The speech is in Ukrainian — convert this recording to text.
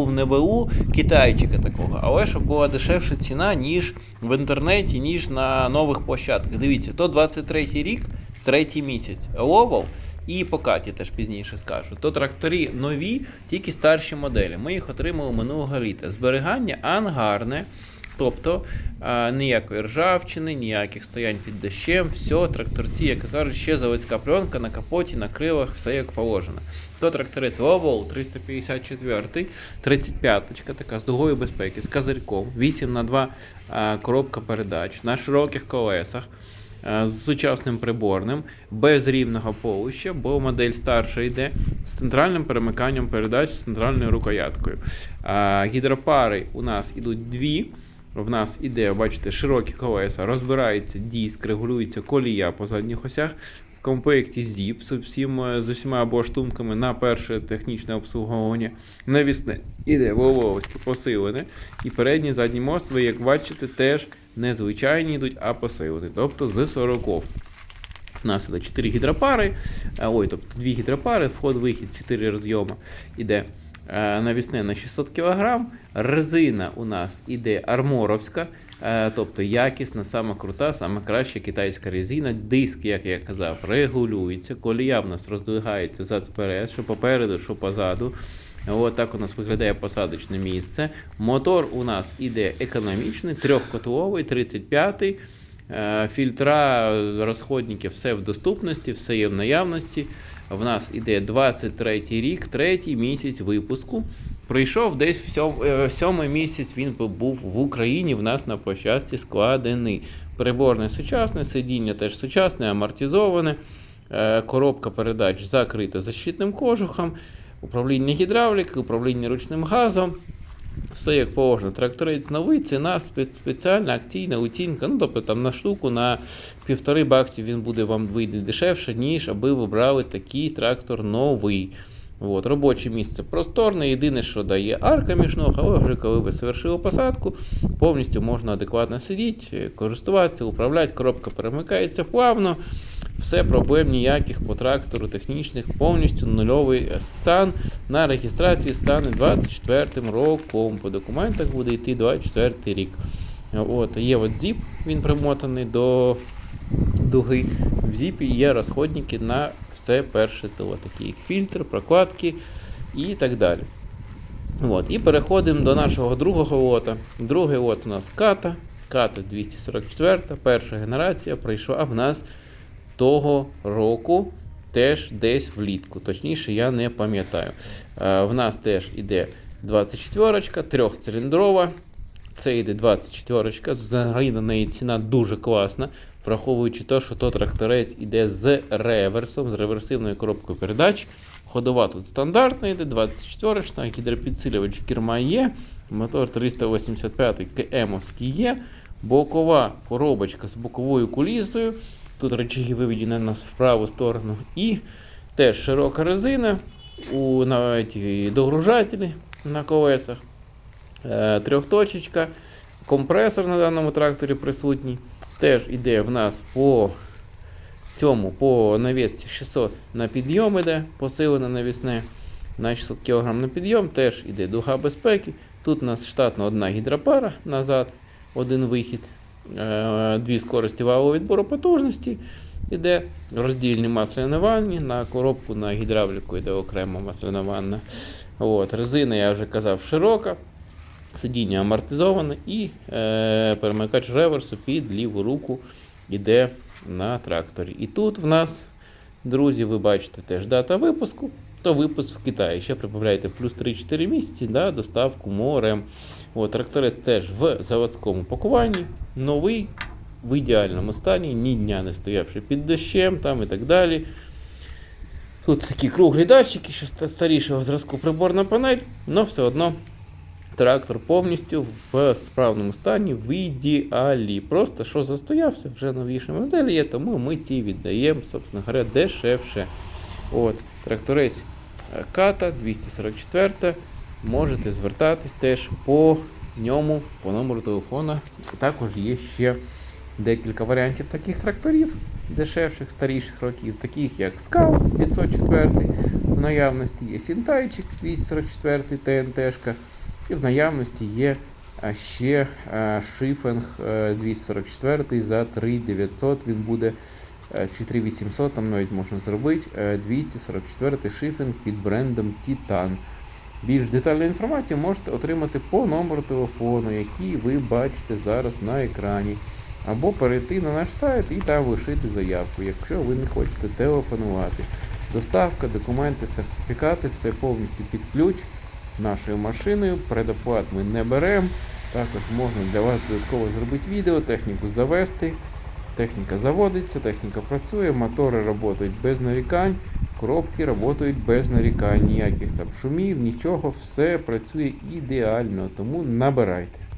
був не БУ китайчика такого, але щоб була дешевша ціна, ніж в інтернеті, ніж на нових площадках. Дивіться, то 23 рік, третій місяць. Ловол і по Каті теж пізніше скажу. То тракторі нові, тільки старші моделі. Ми їх отримали минулого літа. Зберігання ангарне. Тобто ніякої ржавчини, ніяких стоянь під дощем, все, тракторці, як кажуть, ще заводська пленка на капоті, на крилах, все як положено. То тракторець Ловол 354, 35 така з дугою безпеки, з козирьком, 8 на 2 коробка передач на широких колесах. З сучасним приборним, без рівного полуща, бо модель старша йде з центральним перемиканням передач з центральною рукояткою. Гідропари у нас ідуть дві. В нас іде, бачите, широкі колеса, розбирається диск, регулюється колія по задніх осях. В комплекті ZIP з, всім, е, з усіма облаштунками на перше технічне обслуговування. Навісне іде воловське посилене. І передній задній мост, ви як бачите, теж не звичайні йдуть, а посилені. Тобто з 40. У нас іде 4 гідропари, е, ой, тобто 2 гідропари, вход-вихід, 4 розйоми іде. Е, Навісне на 600 кг. Резина у нас іде арморовська, е, тобто якісна, сама крута, сама краща китайська резина. Диск, як я казав, регулюється. Колія в нас роздвигається зад вперед, що попереду, що позаду. От так у нас виглядає посадочне місце. Мотор у нас іде економічний, трьохкотловий, 35-й. Е, Фільтра, розходники, все в доступності, все є в наявності. В нас іде 23 рік, третій місяць випуску. Прийшов десь в е, сьомий місяць. Він був в Україні. В нас на площадці складений. Приборне сучасне, сидіння теж сучасне, амортизоване. Е, Коробка передач закрита защитним кожухом, управління гідравліки, управління ручним газом. Все як положено. Тракторець новий, ціна спеціальна акційна оцінка. Ну, тобто там на штуку на півтори баксів він буде вам вийде дешевше, ніж аби ви брали такий трактор новий. От, робоче місце просторне. Єдине, що дає арка між ног, але вже коли ви завершили посадку, повністю можна адекватно сидіти, користуватися, управляти, коробка перемикається плавно. Все проблем ніяких по трактору технічних, повністю нульовий стан. На реєстрації стане 24 роком. По документах буде йти 24 рік. От, є от зіп, він примотаний до дуги. В зіпі є розходники на все перше ТО, такі як фільтр, прокладки і так далі. От, і переходимо до нашого другого лота. Другий лот у нас ката. Ката 244, перша генерація прийшла в нас того року теж десь влітку. Точніше, я не пам'ятаю. Е, В нас теж іде 24, трьохциліндрова. Це йде 24. Взагалі на неї ціна дуже класна, враховуючи те, що то тракторець іде з реверсом, з реверсивною коробкою передач. Ходова тут стандартна йде, 24 гідропідсилювач керма є, мотор 385 КМовський є, бокова коробочка з боковою кулісою. Тут речаги виведені нас в праву сторону. І теж широка резина у і догружателі на колесах. Е, Трьохточечка, компресор на даному тракторі присутній. Теж іде в нас по цьому по навісці 600 на підйом іде, посилене навісне на 600 кг на підйом, теж іде дуга безпеки. Тут у нас штатно одна гідропара назад, один вихід, дві скорості валового відбору потужності. Іде роздільні масляні ванні, на коробку на гідравліку йде окрема масляна ванна. От, резина, я вже казав, широка. Сидіння амортизоване і е, перемикач реверсу під ліву руку йде на тракторі. І тут в нас, друзі, ви бачите теж дата випуску. То випуск в Китаї. Ще прибавляєте плюс 3-4 місяці на доставку морем. От, тракторець теж в заводському пакуванні. Новий, в ідеальному стані, ні дня не стоявши під дощем там і так далі. Тут такі круглі датчики, ще старішого зразку приборна панель, але все одно трактор повністю в справному стані, в ідеалі. Просто що застоявся, вже новіші моделі є, тому ми ці віддаємо, собственно говоря, дешевше. От, тракторець е, Ката 244. Можете звертатись теж по ньому, по номеру телефона. Також є ще декілька варіантів таких тракторів. дешевших, старіших років, таких як Scout 504, в наявності є Сінтайчик 244 ТНТшка, і в наявності є ще Шифенг е, 244 за 3900 він буде. Е, Чи 3800 там навіть можна зробити. е, 244 шифінг під брендом Titan. Більш детальну інформацію можете отримати по номеру телефону, який ви бачите зараз на екрані. Або перейти на наш сайт і там лишити заявку, якщо ви не хочете телефонувати. Доставка, документи, сертифікати, все повністю під ключ нашою машиною. Предоплат ми не беремо. Також можна для вас додатково зробити відео, техніку завести. Техніка заводиться, техніка працює, мотори працюють без нарікань, коробки працюють без нарікань, ніяких там шумів, нічого, все працює ідеально, тому набирайте.